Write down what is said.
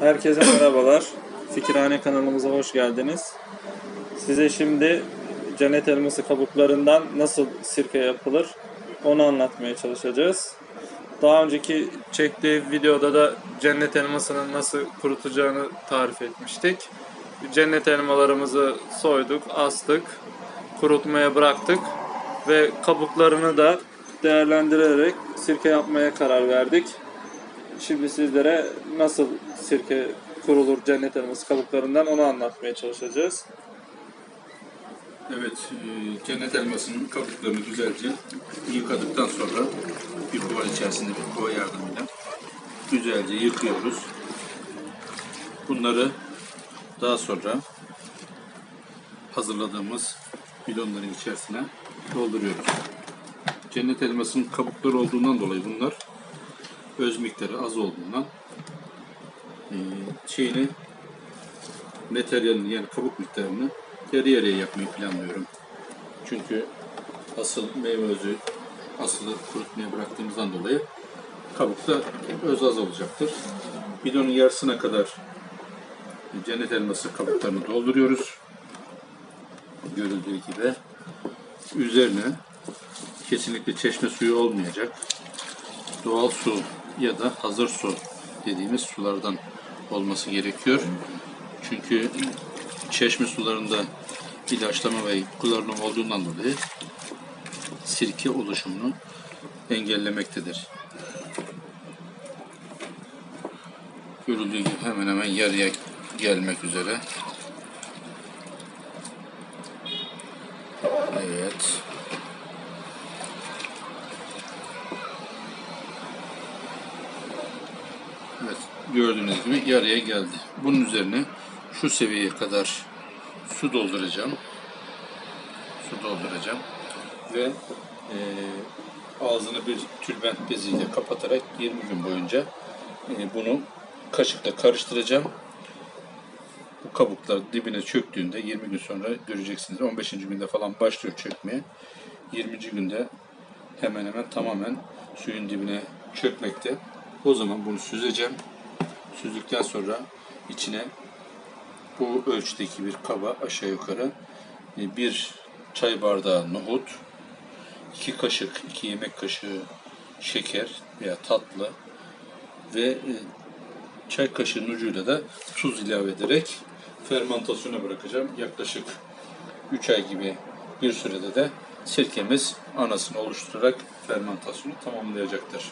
Herkese merhabalar. Fikirhane kanalımıza hoş geldiniz. Size şimdi cennet elması kabuklarından nasıl sirke yapılır onu anlatmaya çalışacağız. Daha önceki çektiği videoda da cennet elmasının nasıl kurutacağını tarif etmiştik. Cennet elmalarımızı soyduk, astık, kurutmaya bıraktık ve kabuklarını da değerlendirerek sirke yapmaya karar verdik. Şimdi sizlere nasıl sirke kurulur cennet elması kabuklarından onu anlatmaya çalışacağız. Evet, e, cennet elmasının kabuklarını güzelce yıkadıktan sonra bir kova içerisinde bir kova yardımıyla güzelce yıkıyoruz. Bunları daha sonra hazırladığımız bidonların içerisine dolduruyoruz. Cennet elmasının kabukları olduğundan dolayı bunlar öz miktarı az olduğundan e, şeyini materyalini yani kabuk miktarını yarı yarıya yapmayı planlıyorum. Çünkü asıl meyve özü asılı kurutmaya bıraktığımızdan dolayı kabukta öz az olacaktır. Bidonun yarısına kadar cennet elması kabuklarını dolduruyoruz. Görüldüğü gibi. Üzerine kesinlikle çeşme suyu olmayacak. Doğal su ya da hazır su dediğimiz sulardan olması gerekiyor. Çünkü çeşme sularında ilaçlama ve kullanım olduğundan dolayı sirke oluşumunu engellemektedir. Görüldüğü gibi hemen hemen yarıya gelmek üzere. Evet. Evet, gördüğünüz gibi yarıya geldi. Bunun üzerine şu seviyeye kadar su dolduracağım. Su dolduracağım ve eee, ağzını bir tülbent beziyle kapatarak 20 gün boyunca eee, bunu kaşıkla karıştıracağım. Bu kabuklar dibine çöktüğünde 20 gün sonra göreceksiniz. 15. günde falan başlıyor çökmeye. 20. günde hemen hemen tamamen suyun dibine çökmekte. O zaman bunu süzeceğim. Süzdükten sonra içine bu ölçüdeki bir kaba aşağı yukarı e, bir çay bardağı nohut, iki kaşık, iki yemek kaşığı şeker veya tatlı ve e, çay kaşığının ucuyla da tuz ilave ederek fermentasyona bırakacağım. Yaklaşık 3 ay gibi bir sürede de sirkemiz anasını oluşturarak fermentasyonu tamamlayacaktır.